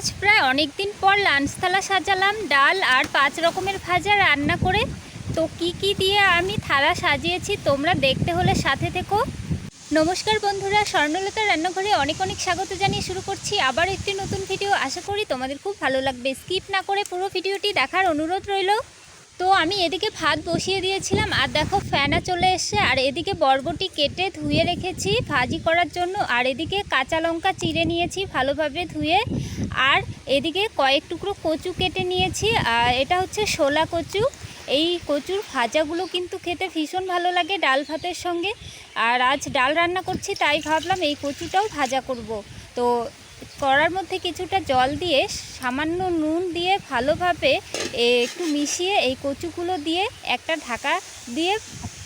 আজ প্রায় অনেক দিন পর লাঞ্চ থালা সাজালাম, ডাল আর পাঁচ রকমের ভাজা রান্না করে। তো কি কি দিয়ে আমি থালা সাজিয়েছি তোমরা দেখতে হলে সাথে থেকো। নমস্কার বন্ধুরা স্বর্ণলতা রান্নাঘরে অনেক অনেক স্বাগত জানিয়ে শুরু করছি। আবার একটি নতুন ভিডিও আশা করি তোমাদের খুব ভালো লাগবে। স্কিপ না করে পুরো ভিডিওটি দেখার অনুরোধ রইল। তো আমি এদিকে ভাত বসিয়ে দিয়েছিলাম, আর দেখো ফ্যানা চলে এসছে, আর এদিকে বরবটি কেটে ধুয়ে রেখেছি ভাজি করার জন্য, আর এদিকে কাঁচা লঙ্কা চিড়ে নিয়েছি ভালোভাবে ধুয়ে, আর এদিকে কয়েক টুকরো কচু কেটে নিয়েছি, আর এটা হচ্ছে শোলা কচু। এই কচুর ভাজাগুলো কিন্তু খেতে ভীষণ ভালো লাগে ডাল ভাতের সঙ্গে, আর আজ ডাল রান্না করছি, তাই ভাবলাম এই কচুটাও ভাজা করব। তো কড়ার মধ্যে কিছুটা জল দিয়ে সামান্য নুন দিয়ে ভালোভাবে একটু মিশিয়ে এই কচুগুলো দিয়ে একটা ঢাকা দিয়ে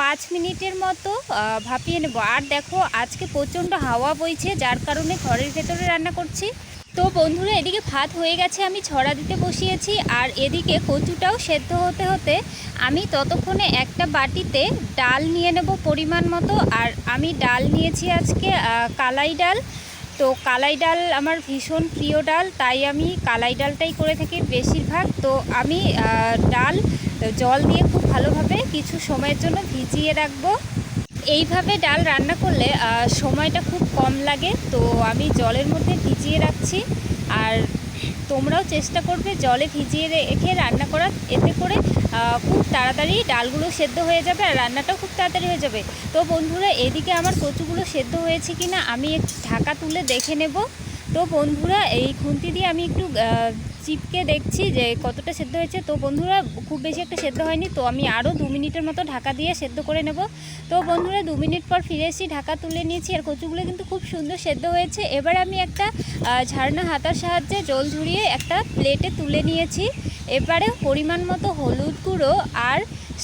পাঁচ মিনিটের মতো ভাপিয়ে নেব। আর দেখো, আজকে প্রচণ্ড হাওয়া বইছে, যার কারণে ঘরের ভেতরে রান্না করছি। তো বন্ধুরা, এদিকে ভাত হয়ে গেছে, আমি ছড়া দিতে বসিয়েছি। আর এদিকে কচুটাও সেদ্ধ হতে হতে আমি ততক্ষণে একটা বাটিতে ডাল নিয়ে নেব পরিমাণ মতো। আর আমি ডাল নিয়েছি আজকে কালাই ডাল। তো কালাই ডাল আমার ভীষণ প্রিয় ডাল, তাই আমি কালাই ডালটাই করে থাকি বেশিরভাগ। তো আমি ডাল জল দিয়ে খুব ভালোভাবে কিছু সময়ের জন্য ভিজিয়ে রাখব। এইভাবে ডাল রান্না করলে সময়টা খুব কম লাগে, তো আমি জলের মধ্যে ভিজিয়ে রাখছি। আর তোমরাও চেষ্টা করবে জলে ভিজিয়ে রেখে রান্না করা এতে করে খুব তাড়াতাড়ি ডালগুলো সেদ্ধ হয়ে যাবে আর রান্নাটাও খুব তাড়াতাড়ি হয়ে যাবে। তো বন্ধুরা, এদিকে আমার কচুগুলো সেদ্ধ হয়েছে কি না আমি ঢাকা তুলে দেখে নেব। তো বন্ধুরা, এই খুন্তি দিয়ে আমি একটু চিপকে দেখছি যে কতটা সেদ্ধ হয়েছে। তো বন্ধুরা, খুব বেশি একটা সেদ্ধ হয়নি। তো আমি আরও দু মিনিটের মতো ঢাকা দিয়ে সেদ্ধ করে নেব। তো বন্ধুরা, দু মিনিট পর ফিরে এসেছি, ঢাকা তুলে নিয়েছি। আর কচুগুলো কিন্তু খুব সুন্দর সেদ্ধ হয়েছে। এবার আমি একটা ঝারনা হাতার সাহায্যে জল ঝরিয়ে একটা প্লেটে তুলে নিয়েছি। এবারে পরিমাণ মতো হলুদ গুঁড়ো আর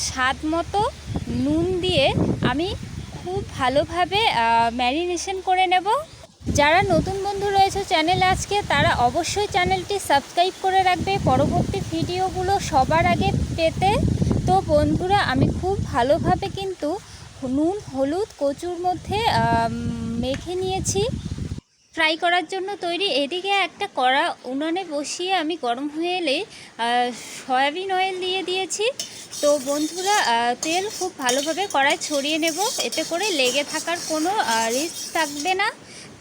স্বাদ মতো নুন দিয়ে আমি খুব ভালোভাবে ম্যারিনেশন করে নেব। যারা নতুন বন্ধু রয়েছে চ্যানেল আজকে, তারা অবশ্যই চ্যানেলটি সাবস্ক্রাইব করে রাখবে। পরবর্তী ভিডিওগুলো সবার আগে পেতে তো বন্ধুরা, আমি খুব ভালোভাবে কিন্তু নুন, হলুদ, কচুর মধ্যে মেখে নিয়েছি। ফ্রাই করার জন্য তৈরি। এদিকে একটা কড়া উনুনে বসিয়ে আমি গরম হয়ে এলে সয়াবিন অয়েল দিয়ে দিয়েছি। তো বন্ধুরা তেল খুব ভালোভাবে কড়াই ছড়িয়ে নেব। এতে করে লেগে থাকার কোনো রিস্ক থাকবে না।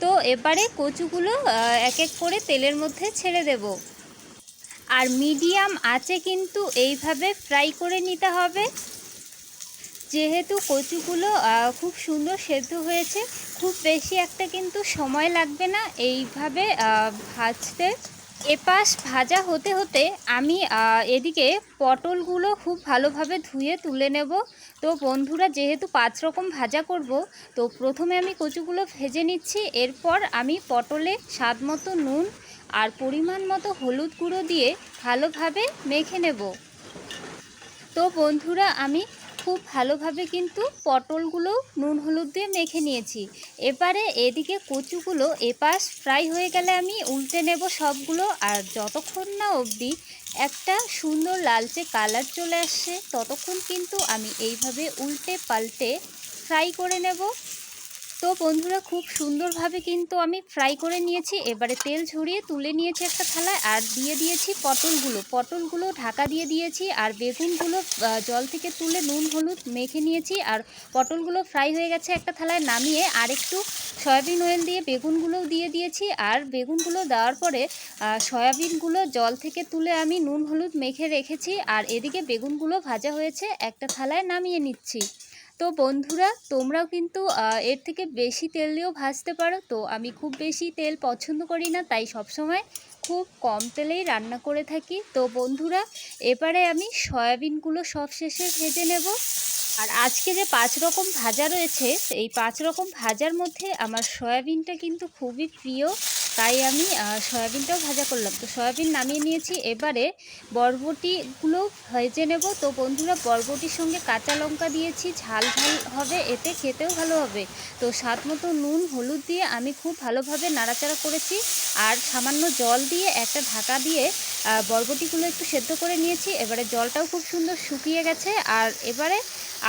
তো এবারে কচুগুলো এক এক করে তেলের মধ্যে ছেড়ে দেব। আর মিডিয়াম আছে কিন্তু এইভাবে ফ্রাই করে নিতে হবে। যেহেতু কচুগুলো খুব সুন্দর সেদ্ধ হয়েছে, খুব বেশি একটা কিন্তু সময় লাগবে না এইভাবে ভাজতে। এপাশ ভাজা হতে হতে আমি এদিকে পটলগুলো খুব ভালোভাবে ধুয়ে তুলে নেব। তো বন্ধুরা, যেহেতু পাঁচ রকম ভাজা করব, তো প্রথমে আমি কচুগুলো ভেজে নিচ্ছি। এরপর আমি পটলে স্বাদ মতো নুন আর পরিমাণ মতো হলুদ গুঁড়ো দিয়ে ভালোভাবে মেখে নেব। তো বন্ধুরা, আমি খুব ভালোভাবে কিন্তু পটলগুলো নুন হলুদ দিয়ে মেখে নিয়েছি। এবারে এদিকে কচুগুলো এপাশ ফ্রাই হয়ে গেলে আমি উল্টে নেব সবগুলো, আর যতক্ষণ না অবধি একটা সুন্দর লালচে কালার চলে আসছে ততক্ষণ কিন্তু আমি এইভাবে উল্টে পাল্টে ফ্রাই করে নেব। তো বন্ধুরা খুব সুন্দরভাবে কিন্তু আমি ফ্রাই করে নিয়েছি। এবারে তেল ঝরিয়ে তুলে নিয়েছি একটা থালায় আর দিয়ে দিয়েছি পটলগুলো। পটলগুলো ঢাকা দিয়ে দিয়েছি আর বেগুনগুলো জল থেকে তুলে নুন, হলুদ মেখে নিয়েছি আর পটলগুলো ফ্রাই হয়ে গেছে একটা থালায় নামিয়ে আর একটু সয়াবিন অয়েল দিয়ে বেগুনগুলোও দিয়ে দিয়েছি আর বেগুনগুলো দেওয়ার পরে সয়াবিনগুলো জল থেকে তুলে আমি নুন, হলুদ মেখে রেখেছি আর এদিকে বেগুনগুলো ভাজা হয়েছে একটা থালায় নামিয়ে নিচ্ছি। তো বন্ধুরা, তোমরাও কিন্তু এর থেকে বেশি তেল দিয়েও ভাজতে পারো। তো আমি খুব বেশি তেল পছন্দ করি না, তাই সবসময় খুব কম তেলেই রান্না করে থাকি। তো বন্ধুরা, এবারে আমি সয়াবিনগুলো সব শেষে ভেজে নেব। আর আজকে যে পাঁচ রকম ভাজা রয়েছে, এই পাঁচ রকম ভাজার মধ্যে আমার সয়াবিনটা কিন্তু খুবই প্রিয়। তাই আমি সয়াবিনটাও ভাজা করলাম। তো সয়াবিন নামিয়ে নিয়েছি। এবারে বরবটিগুলো ভেজে নেব। তো বন্ধুরা, বরবটির সঙ্গে কাঁচা লঙ্কা দিয়েছি। ঝাল ঝাল হবে, এতে খেতেও ভালো হবে। তো স্বাদ মতো নুন, হলুদ দিয়ে আমি খুব ভালোভাবে নাড়াচাড়া করেছি। আর সামান্য জল দিয়ে একটা ঢাকা দিয়ে বরবটিগুলো একটু সেদ্ধ করে নিয়েছি। এবারে জলটাও খুব সুন্দর শুকিয়ে গেছে। আর এবারে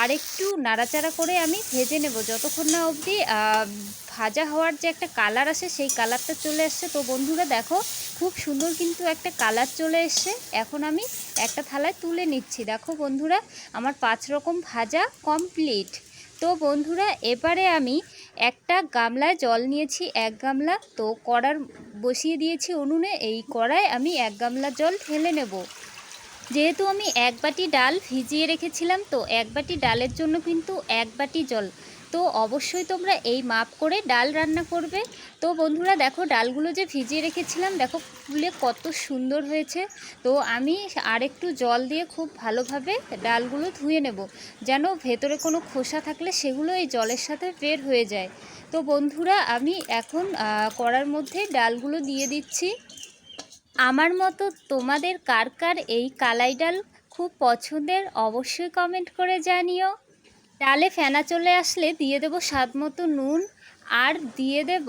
আরেকটু নাড়াচাড়া করে আমি ভেজে নেব। যতক্ষণ না অবধি ভাজা হওয়ার যে একটা কালার আসে, সেই কালারটা চলে আসছে তো বন্ধুরা দেখো, খুব সুন্দর কিন্তু একটা কালার চলে এসছে। এখন আমি একটা থালায় তুলে নিচ্ছি। দেখো বন্ধুরা, আমার পাঁচ রকম ভাজা কমপ্লিট তো বন্ধুরা, এবারে আমি একটা গামলায় জল নিয়েছি, এক গামলা। তো কড়ার বসিয়ে দিয়েছি উনুনে, এই কড়ায় আমি এক গামলা জল ঢেলে নেব। যেহেতু আমি এক বাটি ডাল ভিজিয়ে রেখেছিলাম, তো এক বাটি ডালের জন্য কিন্তু এক বাটি জল তো অবশ্যই তোমরা এই মাপ করে ডাল রান্না করবে। তো বন্ধুরা দেখো ডালগুলো যে ভিজিয়ে রেখেছিলাম, দেখো ফুলে কত সুন্দর হয়েছে। তো আমি আরেকটু জল দিয়ে খুব ভালোভাবে ডালগুলো ধুয়ে নেব, যেন ভেতরে কোনো খোসা থাকলে সেগুলো এই জলের সাথে বের হয়ে যায়। তো বন্ধুরা আমি এখন কড়ার মধ্যে ডালগুলো দিয়ে দিচ্ছি। আমার মতো তোমাদের কার কার এই কালাই ডাল খুব পছন্দের অবশ্যই কমেন্ট করে জানিও। ডালে ফেনা চলে আসলে দিয়ে দেব স্বাদ মতো নুন, আর দিয়ে দেব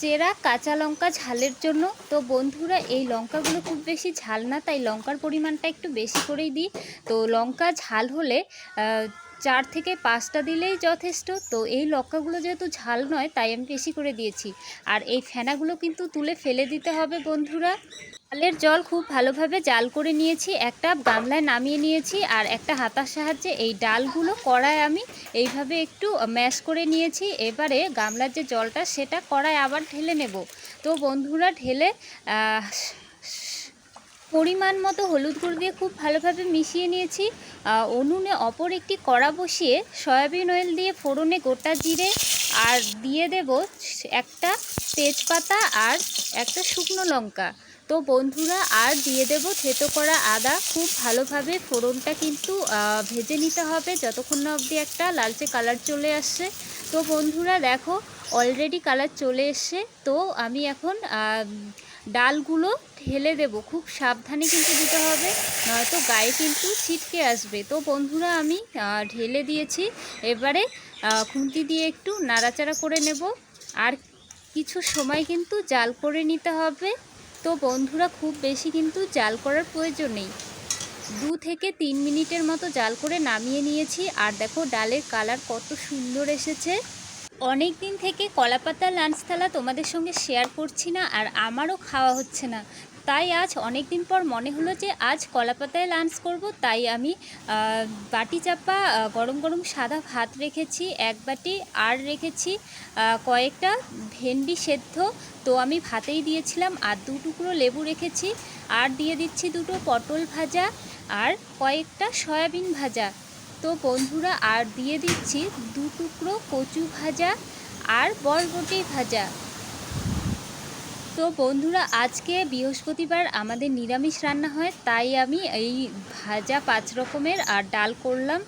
চেরা কাঁচা লঙ্কা ঝালের জন্য। তো বন্ধুরা, এই লঙ্কাগুলো খুব বেশি ঝাল না, তাই লঙ্কার পরিমাণটা একটু বেশি করেই দিই। তো লঙ্কা ঝাল হলে চার থেকে পাঁচটা দিলেই যথেষ্ট। তো এই লঙ্কাগুলো যেহেতু ঝাল নয়, তাই আমি বেশি করে দিয়েছি। আর এই ফেনাগুলো কিন্তু তুলে ফেলে দিতে হবে বন্ধুরা। ডালের জল খুব ভালোভাবে জাল করে নিয়েছি, একটা গামলায় নামিয়ে নিয়েছি আর একটা হাতার সাহায্যে এই ডালগুলো কড়ায় আমি এইভাবে একটু ম্যাশ করে নিয়েছি। এবারে গামলার যে জলটা, সেটা কড়ায় আবার ঢেলে নেব। তো বন্ধুরা, ঢেলে পরিমাণ মতো হলুদ গুঁড়ো দিয়ে খুব ভালোভাবে মিশিয়ে নিয়েছি। উনুনে অপর একটি কড়া বসিয়ে সয়াবিন অয়েল দিয়ে ফোড়নে গোটা জিরে আর দিয়ে দেব একটা তেজপাতা আর একটা শুকনো লঙ্কা। তো বন্ধুরা, আর দিয়ে দেব থেতো করা আদা। খুব ভালোভাবে ফোড়নটা কিন্তু ভেজে নিতে হবে। যতক্ষণ না অবধি একটা লালচে কালার চলে আসছে। তো বন্ধুরা, দেখো অলরেডি কালার চলে এসছে। তো আমি এখন ডালগুলো ঢেলে দেব। খুব সাবধানে কিন্তু দিতে হবে, নয়তো গায়ে কিন্তু ছিটকে আসবে। তো বন্ধুরা, আমি ঢেলে দিয়েছি। এবারে খুন্তি দিয়ে একটু নাড়াচাড়া করে নেব। আর কিছু সময় কিন্তু জাল করে নিতে হবে। তো বন্ধুরা, খুব বেশি কিন্তু জাল করার প্রয়োজন নেই। দু থেকে তিন মিনিটের মতো জাল করে নামিয়ে নিয়েছি। আর দেখো, ডালের কালার কত সুন্দর এসেছে। অনেক দিন থেকে কলাপাতা লাঞ্চ থালা তোমাদের সঙ্গে শেয়ার করছি না আর আমারও খাওয়া হচ্ছে না। তাই আজ অনেক দিন পর মনে হলো যে আজ কলাপাতায় লাঞ্চ করব, তাই আমি বাটি চাপা গরম গরম সাদা ভাত রেখেছি, এক বাটি আর রেখেছি কয়েকটা ভেন্ডি সেদ্ধ। তো আমি ভাতেই দিয়েছিলাম, আর দু টুকরো লেবু রেখেছি, আর দিয়ে দিচ্ছি দুটো পটল ভাজা, আর কয়েকটা সয়াবিন ভাজা। তো বন্ধুরা, আর দিয়ে দিচ্ছি দু টুকরো কচু ভাজা আর বরবটি ভাজা। তো বন্ধুরা, আজকে বৃহস্পতিবার আমাদের নিরামিষ রান্না হয়, তাই আমি এই ভাজা পাঁচ রকমের আর ডাল করলাম।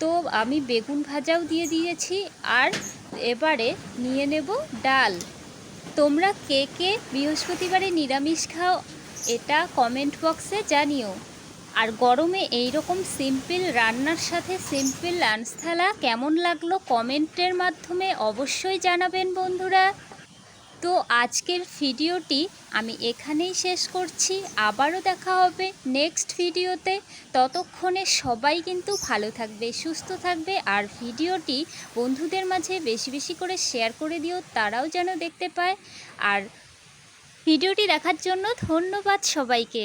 তো আমি বেগুন ভাজাও দিয়ে দিয়েছি, আর এবারে নিয়ে নেব ডাল। তোমরা কে কে বৃহস্পতিবারে নিরামিষ খাও, এটা কমেন্ট বক্সে জানিও। আর গরমে এই রকম সিম্পল রান্নার সাথে সিম্পল লাঞ্চ থালা কেমন লাগল কমেন্টের মাধ্যমে অবশ্যই জানাবেন বন্ধুরা। তো আজকের ভিডিওটি আমি এখানেই শেষ করছি। আবারও দেখা হবে নেক্সট ভিডিওতে। ততক্ষণে সবাই কিন্তু ভালো থাকবে, সুস্থ থাকবে আর ভিডিওটি বন্ধুদের মাঝে বেশি বেশি করে শেয়ার করে দিও, তারাও যেন দেখতে পায়। আর ভিডিওটি দেখার জন্য ধন্যবাদ সবাইকে।